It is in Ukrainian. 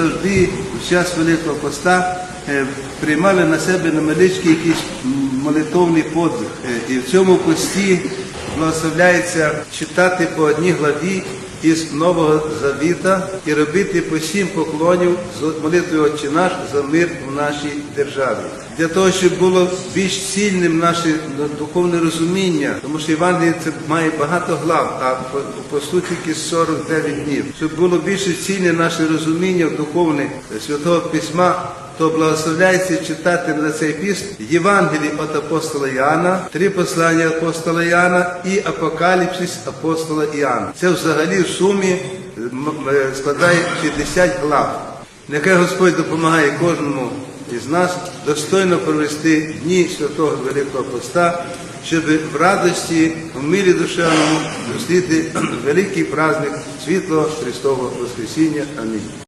завжди в час Великого Поста е, приймали на себе на якийсь молитовний подвиг. Е, І в цьому пості благословляється читати по одній главі із Нового Завіта і робити по сім поклонів з молитвою Отче наш за мир в нашій державі. Для того, щоб було більш цільним наше духовне розуміння, тому що Євангеліє це має багато глав, а по, по суті тільки 49 днів. Щоб було більше цільне наше розуміння духовне Святого Письма, то благословляється читати на цей піст Євангелії від апостола Іоанна, три послання апостола Іоанна і Апокаліпсис апостола Іоанна. Це взагалі в сумі е, складає 50 глав. Нехай Господь допомагає кожному із нас достойно провести дні святого Великого Поста, щоб в радості, в мирі душевному зустріти великий праздник світлого Христового Воскресіння. Амінь.